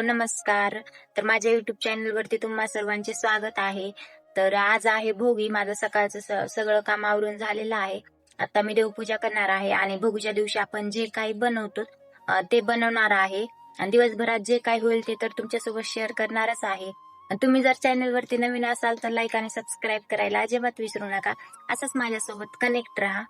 Hello नमस्कार. तर माझ्या युट्यूब चॅनलवरती तुम्हा सर्वांचे स्वागत आहे. तर आज आहे भोगी. माझं सकाळचं स- सगळं काम आवरून झालेलं आहे. आता मी देवपूजा करणार आहे आणि भोगीच्या दिवशी आपण जे काही बनवतो ते बनवणार आहे. आणि दिवसभरात जे काही होईल ते तर तुमच्यासोबत शेअर करणारच आहे. तुम्ही जर चॅनलवरती नवीन असाल तर लाईक आणि सबस्क्राईब करायला अजिबात विसरू नका. असंच माझ्यासोबत कनेक्ट राहा.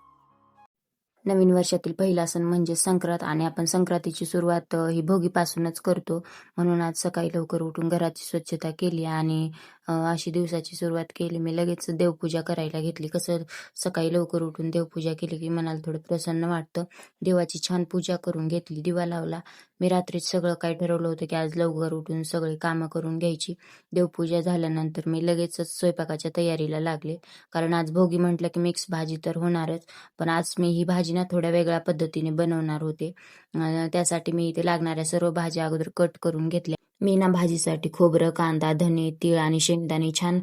नवीन वर्षातील पहिला सण म्हणजे संक्रांत आणि आपण संक्रांतीची सुरुवात ही भोगीपासूनच करतो. म्हणून आज सकाळी लवकर उठून घराची स्वच्छता केली आणि अशी दिवसाची सुरुवात केली. मी लगेच देवपूजा करायला घेतली. कसं सकाळी लवकर उठून देवपूजा केली की मनाला थोडं प्रसन्न वाटतं. देवाची छान पूजा करून घेतली. दिवा लावला. मी रात्रीच सगळं काय ठरवलं होतं की आज लवकर उठून सगळी कामं करून घ्यायची. देवपूजा झाल्यानंतर मी लगेचच स्वयंपाकाच्या तयारीला लागले. कारण आज भोगी म्हटलं की मिक्स भाजी तर होणारच पण आज मी ही भाजी ना थोड्या वेगळ्या पद्धतीने बनवणार होते. त्यासाठी मी इथे लागणाऱ्या सर्व भाज्या अगोदर कट करून घेतल्या. मी ना भाजीसाठी खोबरं कांदा धने तीळ आणि शेंगदाणे छान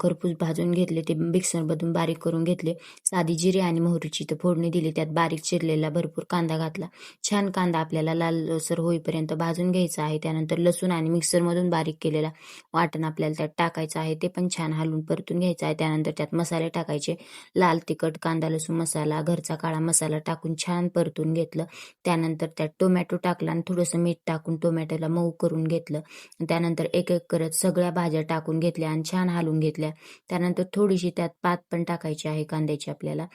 खरपूस भाजून घेतले. ते मिक्सरमधून बारीक करून घेतले. साधी जिरे आणि मोहरीची तर फोडणी दिली. त्यात बारीक चिरलेला भरपूर कांदा घातला. छान कांदा आपल्याला लालसर होईपर्यंत भाजून घ्यायचा आहे. त्यानंतर लसूण आणि मिक्सरमधून बारीक केलेला वाटण आपल्याला त्यात टाकायचं आहे. ते पण छान हलवून परतून घ्यायचं आहे. त्यानंतर त्यात मसाले टाकायचे. लाल तिखट कांदा लसूण मसाला घरचा काळा मसाला टाकून छान परतून घेतलं. त्यानंतर त्यात टोमॅटो टाकला आणि थोडंसं मीठ टाकून टोमॅटोला मऊ करून घेतलं. त्यानंतर एक एक करत सगळ्या भाज्या टाकून घेतल्या आणि छान हालून घेतल्या. त्यानंतर थोडीशी त्यात पात पण टाकायची आहे कांद्याची आपल्याला.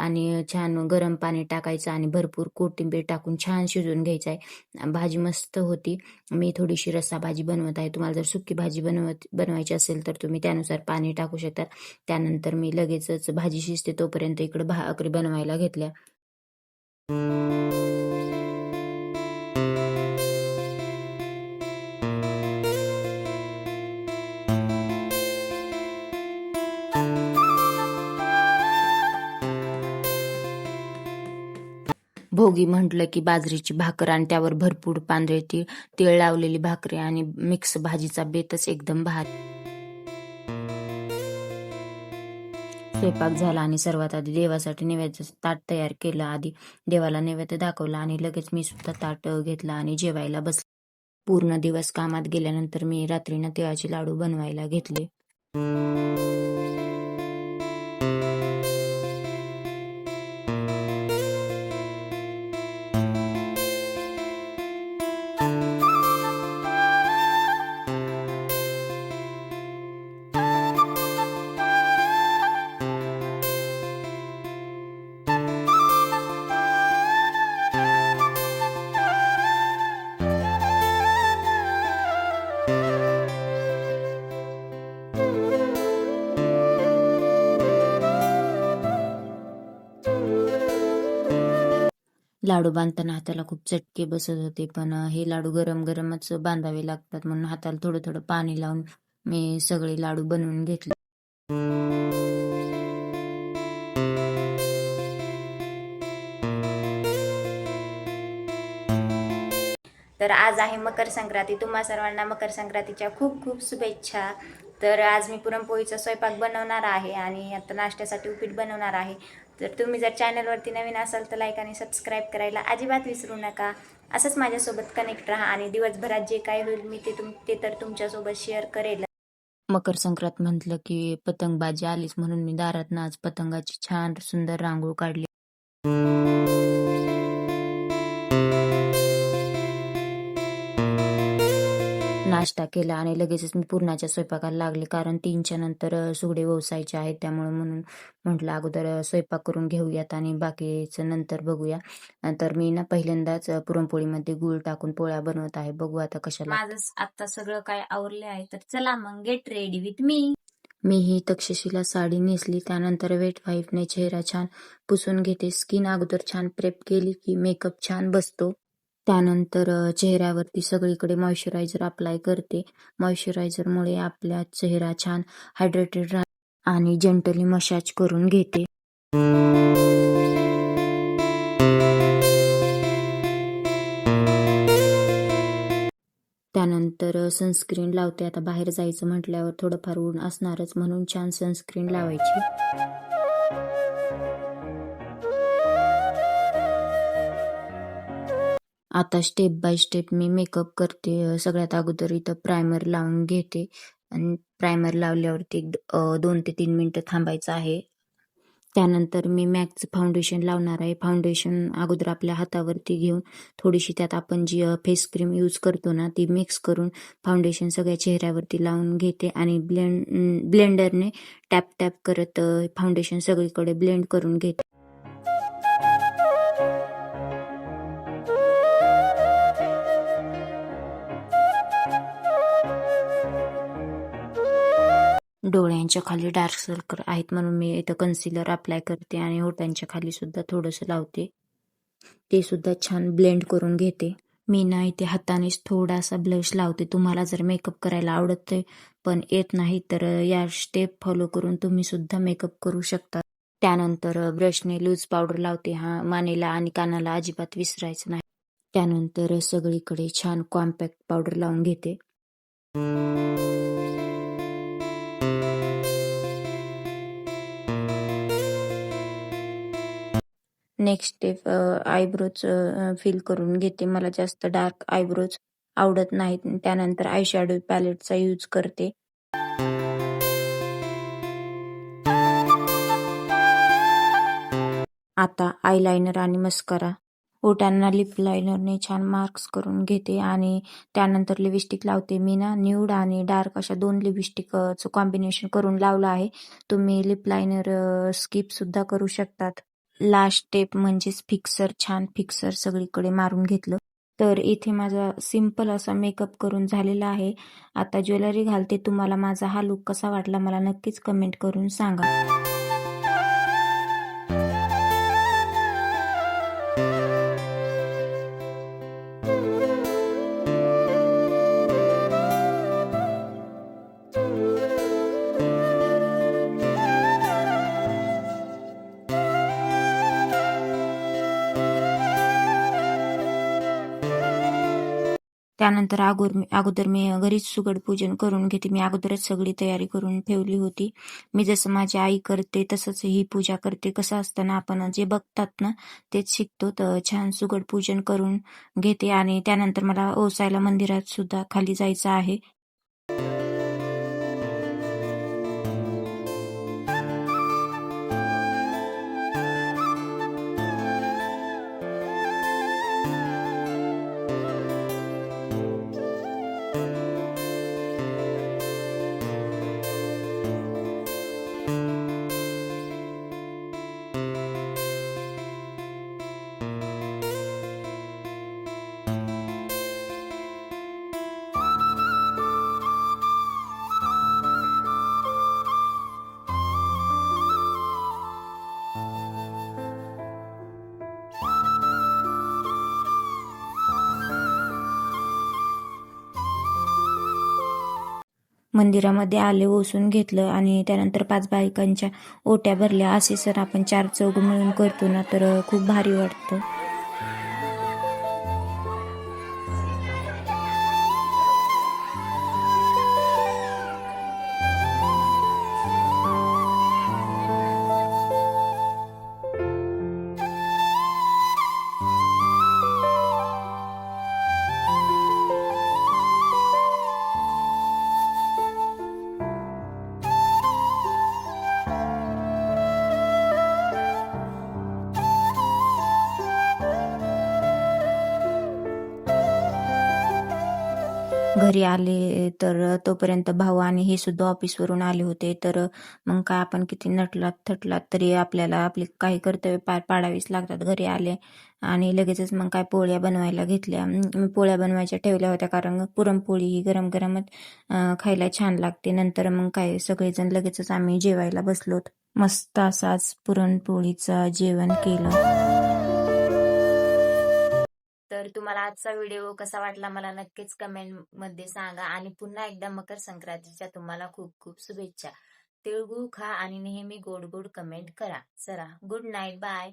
आणि छान गरम पाणी टाकायचं आणि भरपूर कोथिंबीर टाकून छान शिजवून घ्यायचं आहे. भाजी मस्त होती. मी थोडीशी रस्सा भाजी बनवत आहे. तुम्हाला जर सुकी भाजी बनवत बनवायची असेल तर तुम्ही त्यानुसार पाणी टाकू शकता. त्यानंतर मी लगेचच भाजी शिजते तोपर्यंत इकडे भाकरी बनवायला घेतल्या. भोगी म्हटलं की बाजरीची भाकर आणि त्यावर भरपूर पांढरे तीळ तीळ लावलेली भाकरी आणि मिक्स भाजीचा बेतच एकदम भात. स्वयंपाक झाला आणि सर्वात आधी देवासाठी नैवेद्याचं ताट तयार केलं. आधी देवाला नैवेद्य दाखवला आणि लगेच मी सुद्धा ताट घेतला आणि जेवायला बसला. पूर्ण दिवस कामात गेल्यानंतर मी रात्रीनं तिळाचे लाडू बनवायला घेतले. लाडू बांधताना हाताला खूप चटके बसत होते पण हे लाडू गरम गरमच बांधावे लागतात म्हणून हाताला थोडं थोडं पाणी लावून मी सगळे लाडू बनवून घेतले. तर आज आहे मकर संक्रांती. तुम्हा सर्वांना मकर संक्रांतीच्या खूप खूप शुभेच्छा. तर आज मी पुरणपोळीचा स्वयंपाक बनवणार आहे आणि आता नाश्त्यासाठी उपीट बनवणार आहे. तर तुम्ही जर चॅनलवरती नवीन असाल तर लाईक आणि सबस्क्राईब करायला अजिबात विसरू नका. असंच माझ्यासोबत कनेक्ट राहा आणि दिवसभरात जे काही होईल मी ते तुम ते तर तुमच्यासोबत शेअर करेल. मकर संक्रांत म्हटलं की पतंगबाजी आलीच म्हणून मी दारात आज पतंगाची छान सुंदर रांगोळ काढली. नाश्ता केला आणि लगेचच मी पूर्णाच्या स्वयंपाकाला लागले. कारण तीनच्या नंतर सुगडे व्यवसायाचे आहेत. त्यामुळे म्हणून म्हटलं अगोदर स्वयंपाक करून घेऊयात आणि बाकीचं नंतर बघूया. तर मी ना पहिल्यांदाच पुरणपोळीमध्ये गूळ टाकून पोळ्या बनवत आहे. बघू आता कशाला. माझं आता सगळं काय आवरले आहे. तर चला मग गेट रेडी विथ मी मी ही तक्षशिला साडी नेसली. त्यानंतर वेट वाईफने चेहरा छान पुसून घेते. स्किन अगोदर छान प्रेप केली की मेकअप छान बसतो. त्यानंतर अ, चेहऱ्यावरती सगळीकडे मॉइश्चरायझर अप्लाय करते. मॉइश्चरायझरमुळे आपला चेहरा छान हायड्रेटेड राह आणि जेंटली मसाज करून घेते. त्यानंतर सनस्क्रीन लावते. आता बाहेर जायचं म्हटल्यावर थोडंफार ऊन असणारच म्हणून छान सनस्क्रीन लावायची. आता स्टेप बाय स्टेप मी मेकअप करते. सगळ्यात अगोदर इथं प्रायमर लावून घेते. आणि प्रायमर लावल्यावरती एक द- दोन ते तीन मिनटं थांबायचं आहे. त्यानंतर मी मॅकचं फाउंडेशन लावणार आहे. फाउंडेशन अगोदर आपल्या हातावरती घेऊन थोडीशी त्यात आपण जी फेस क्रीम यूज करतो ना ती मिक्स करून फाउंडेशन सगळ्या चेहऱ्यावरती लावून घेते. आणि ब्लेंड ब्लेंडरने टॅप टॅप करत फाउंडेशन सगळीकडे ब्लेंड करून घेते. डोळ्यांच्या खाली डार्क सर्कल आहेत म्हणून मी इथं कन्सिलर अप्लाय करते आणि होटांच्या खाली सुद्धा थोडंसं लावते. ते सुद्धा छान ब्लेंड करून घेते. मी ना इथे हातानेच थोडासा ब्लश लावते. तुम्हाला जर मेकअप करायला आवडते पण येत नाही तर या स्टेप फॉलो करून तुम्ही सुद्धा मेकअप करू शकता. त्यानंतर ब्रशने लूज पावडर लावते. हा मानेला आणि कानाला अजिबात विसरायचं नाही. त्यानंतर सगळीकडे छान कॉम्पॅक्ट पावडर लावून घेते. नेक्स्ट स्टेप आयब्रोज फिल करून घेते. मला जास्त डार्क आयब्रोज आवडत नाहीत. त्यानंतर आयशॅडो पॅलेटचा यूज करते. आता आयलायनर आणि मस्करा ओटांना लिप लायनरने छान मार्क्स करून घेते आणि त्यानंतर लिपस्टिक लावते. मी ना न्यूड आणि डार्क अशा दोन लिपस्टिकचं uh, कॉम्बिनेशन करून लावलं आहे. तुम्ही लिप लायनर स्किप सुद्धा करू शकतात. लास्ट स्टेप म्हणजेच फिक्सर छान फिक्सर सगळीकडे मारून घेतलं. तर इथे माझा सिंपल असा मेकअप करून झालेला आहे. आता ज्वेलरी घालते. तुम्हाला माझा हा लुक कसा वाटला मला नक्कीच कमेंट करून सांगा. त्यानंतर अगोर मी अगोदर मी घरीच सुगड पूजन करून घेते. मी अगोदरच सगळी तयारी करून ठेवली होती. मी जसं माझी आई करते तसंच ही पूजा करते. कसं असताना आपण जे बघतात ना तेच शिकतो. तर छान सुगड पूजन करून घेते. आणि त्यानंतर मला ओसायला मंदिरात सुद्धा खाली जायचं आहे. मंदिरामध्ये आले ओसून घेतलं आणि त्यानंतर पाच बायकांच्या ओट्या भरल्या. असे सर आपण चार चौघ मिळून करतो ना तर खूप भारी वाटतं. घरी आले तर तोपर्यंत भाऊ आणि हे सुद्धा ऑफिसवरून आले होते. तर मग काय आपण किती नटलात थटलात तरी आपल्याला आपली काही कर्तव्य पार पाडावीच लागतात. घरी आले आणि लगेचच मग काय पोळ्या बनवायला घेतल्या. पोळ्या बनवायच्या ठेवल्या होत्या कारण पुरणपोळी ही गरम गरमच खायला छान लागते. नंतर मग काय सगळेजण लगेचच आम्ही जेवायला बसलोत. मस्त असाच पुरणपोळीचं जेवण केलं. तर तुम्हाला आजचा व्हिडिओ कसा वाटला मला नक्कीच कमेंटमध्ये सांगा आणि पुन्हा एकदा मकर संक्रांतीच्या तुम्हाला खूप खूप शुभेच्छा. तिळगुळ खा आणि नेहमी गोड गोड कमेंट करा. चला गुड नाईट बाय.